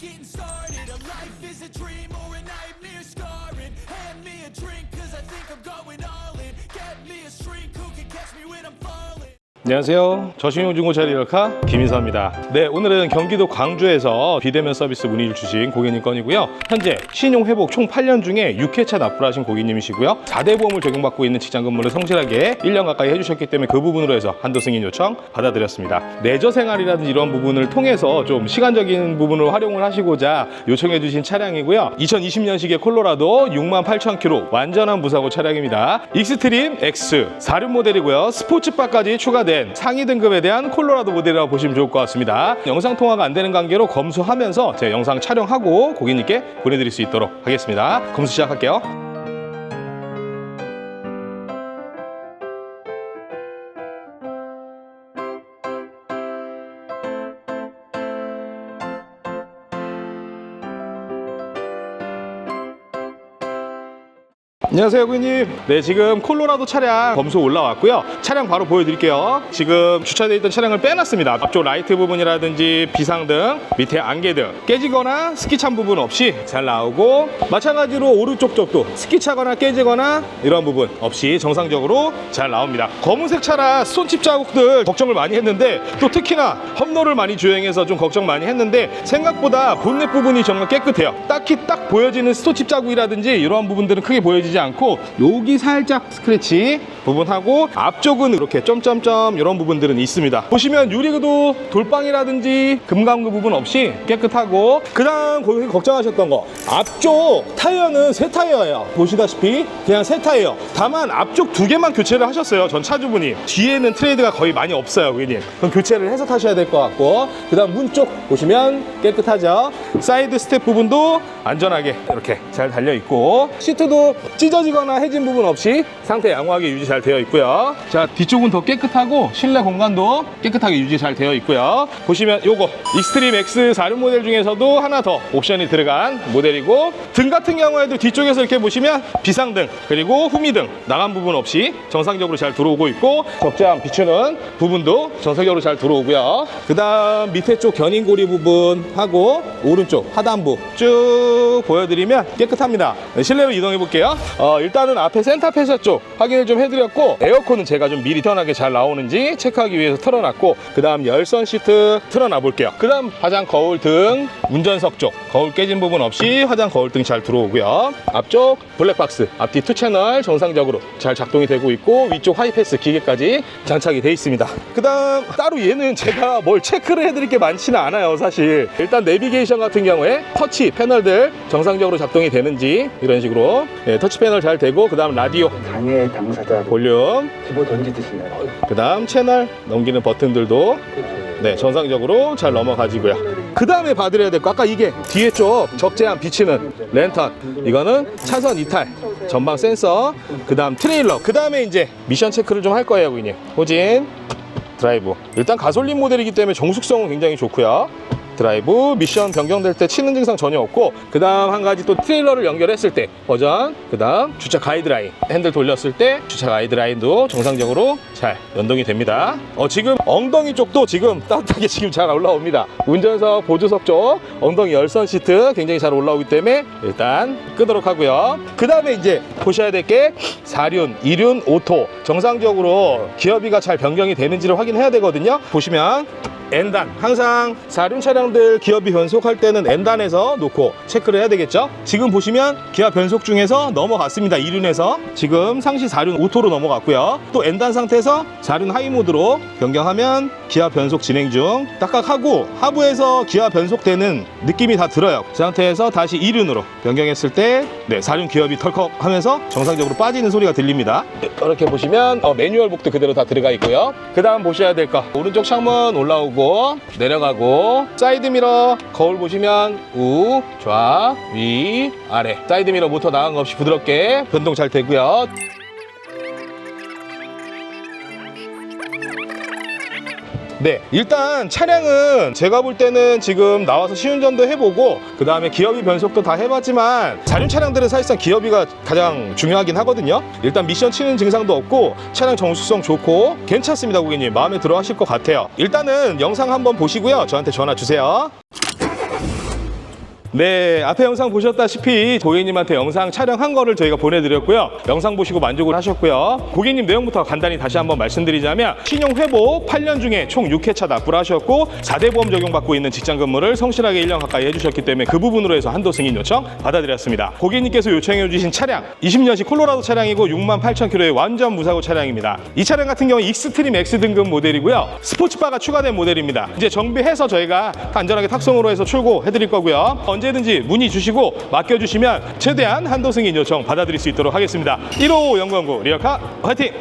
getting started. A life is a dream 안녕하세요. 저신용 중고차 리얼카 김인서입니다. 네, 오늘은 경기도 광주에서 비대면 서비스 문의를 주신 고객님 건이고요. 현재 신용 회복 총 8년 중에 6회차 납부를 하신 고객님이시고요. 4대 보험을 적용받고 있는 직장 근무를 성실하게 1년 가까이 해주셨기 때문에 그 부분으로 해서 한도 승인 요청 받아드렸습니다. 레저 생활이라든지 이런 부분을 통해서 좀 시간적인 부분을 활용을 하시고자 요청해 주신 차량이고요. 2020년식의 콜로라도 68,000km 완전한 무사고 차량입니다. 익스트림 X 4륜 모델이고요. 스포츠바까지 추가된 상위 등급에 대한 콜로라도 모델이라고 보시면 좋을 것 같습니다. 영상 통화가 안 되는 관계로 검수하면서 제 영상 촬영하고 고객님께 보내드릴 수 있도록 하겠습니다. 검수 시작할게요. 안녕하세요 고객님. 네 지금 콜로라도 차량 검수 올라왔고요. 차량 바로 보여드릴게요. 지금 주차되어 있던 차량을 빼놨습니다. 앞쪽 라이트 부분이라든지 비상등 밑에 안개등. 깨지거나 스키찬 부분 없이 잘 나오고 마찬가지로 오른쪽 쪽도 스키차거나 깨지거나 이런 부분 없이 정상적으로 잘 나옵니다. 검은색 차라 손칩 자국들 걱정을 많이 했는데 또 특히나 험로를 많이 주행해서 좀 걱정 많이 했는데 생각보다 본넷 부분이 정말 깨끗해요. 딱히 딱 보여지는 스토칩 자국이라든지 이러한 부분들은 크게 보여지지 않고 여기 살짝 스크래치 부분하고 앞쪽은 이렇게 점점점 이런 부분들은 있습니다. 보시면 유리구도 돌방이라든지 금강구 부분 없이 깨끗하고 그 다음 고객이 걱정하셨던 거 앞쪽 타이어는 새 타이어예요. 보시다시피 그냥 새 타이어. 다만 앞쪽 두 개만 교체를 하셨어요 전 차주분이. 뒤에는 트레이드가 거의 많이 없어요 고객님 그럼 교체를 해서 타셔야 될 것 같고 그 다음 문 쪽 보시면 깨끗하죠? 사이드 스텝 부분도 안전하게 이렇게 잘 달려 있고 시트도 찢어지거나 해진 부분 없이 상태 양호하게 유지 잘 되어 있고요. 자 뒤쪽은 더 깨끗하고 실내 공간도 깨끗하게 유지 잘 되어 있고요. 보시면 요거 익스트림 X 4륜 모델 중에서도 하나 더 옵션이 들어간 모델이고 등 같은 경우에도 뒤쪽에서 이렇게 보시면 비상등 그리고 후미등 나간 부분 없이 정상적으로 잘 들어오고 있고 적재함 비추는 부분도 정상적으로 잘 들어오고요. 그 다음 밑에 쪽 견인고리 부분하고 오른쪽 하단부 쭉 보여드리면 깨끗합니다. 네, 실내로 이동해 볼게요. 어, 일단은 앞에 센터페셔 쪽 확인을 좀 해드 렸고 에어컨은 제가 좀 미리 편하게 잘 나오는지 체크하기 위해서 틀어놨고 그 다음 열선 시트 틀어놔 볼게요. 그 다음 화장 거울 등 운전석 쪽 거울 깨진 부분 없이 화장 거울 등잘 들어오고요. 앞쪽 블랙박스 앞뒤 투 채널 정상적으로 잘 작동이 되고 있고 위쪽 하이패스 기계까지 장착이 돼 있습니다. 그 다음 따로 얘는 제가 뭘 체크를 해드릴 게 많지는 않아요 사실. 일단 내비게이션 같은 경우에 터치 패널들 정상적으로 작동이 되는지 이런 식으로 네, 터치 패널 잘 되고 그 다음 라디오 장애 당사자. 볼륨. 집어 던지듯이네. 그 다음 채널 넘기는 버튼들도 네 정상적으로 잘 넘어가지고요 그 다음에 봐드려야 될 거. 아까 이게 뒤에 쪽 적재함 비치는 랜턴. 이거는 차선 이탈 전방 센서 그 다음 트레일러. 그 다음에 이제 미션 체크를 좀 할 거예요 고객님. 호진 드라이브. 일단 가솔린 모델이기 때문에 정숙성은 굉장히 좋고요 드라이브 미션 변경될 때 치는 증상 전혀 없고 그 다음 한 가지 또 트레일러를 연결했을 때 버전 그 다음 주차 가이드라인 핸들 돌렸을 때 주차 가이드라인도 정상적으로 잘 연동이 됩니다. 어 지금 엉덩이 쪽도 지금 따뜻하게 지금 잘 올라옵니다. 운전석 보조석 쪽 엉덩이 열선 시트 굉장히 잘 올라오기 때문에 일단 끄도록 하고요. 그 다음에 이제 보셔야 될 게 4륜 2륜 오토. 정상적으로 기어비가 잘 변경이 되는지를 확인해야 되거든요. 보시면 N단. 항상 4륜 차량들 기어비 변속할 때는 N단에서 놓고 체크를 해야 되겠죠? 지금 보시면 기아 변속 중에서 넘어갔습니다. 2륜에서. 지금 상시 4륜 오토로 넘어갔고요. 또 N단 상태에서 4륜 하이 모드로 변경하면 기아 변속 진행 중. 딱딱하고 하부에서 기아 변속되는 느낌이 다 들어요. 그 상태에서 다시 2륜으로 변경했을 때 네, 4륜 기어비 털컥 하면서 정상적으로 빠지는 소리가 들립니다. 이렇게 보시면 어, 매뉴얼북도 그대로 다 들어가 있고요. 그 다음 보셔야 될 거. 오른쪽 창문 올라오고 내려가고 사이드미러 거울 보시면 우, 좌, 위, 아래. 사이드미러 모터 나간 거 없이 부드럽게 변동 잘 되고요 네, 일단 차량은 제가 볼 때는 지금 나와서 시운전도 해보고 그 다음에 기어비 변속도 다 해봤지만 자륜 차량들은 사실상 기어비가 가장 중요하긴 하거든요. 일단 미션 치는 증상도 없고 차량 정수성 좋고 괜찮습니다, 고객님. 마음에 들어 하실 것 같아요. 일단은 영상 한번 보시고요. 저한테 전화 주세요. 네, 앞에 영상 보셨다시피 고객님한테 영상 촬영한 거를 저희가 보내드렸고요. 영상 보시고 만족을 하셨고요. 고객님 내용부터 간단히 다시 한번 말씀드리자면 신용 회복 8년 중에 총 6회차 납부를 하셨고 4대 보험 적용받고 있는 직장 근무를 성실하게 1년 가까이 해주셨기 때문에 그 부분으로 해서 한도 승인 요청 받아드렸습니다. 고객님께서 요청해 주신 차량 20년식 콜로라도 차량이고 6만 8천 킬로의 완전 무사고 차량입니다. 이 차량 같은 경우 익스트림 X 등급 모델이고요. 스포츠바가 추가된 모델입니다. 이제 정비해서 저희가 안전하게 탁송으로 해서 출고해 드릴 거고요. 언제든지 문의 주시고 맡겨주시면 최대한 한도 승인 요청 받아들일 수 있도록 하겠습니다. 1호 영광구 리어카 화이팅!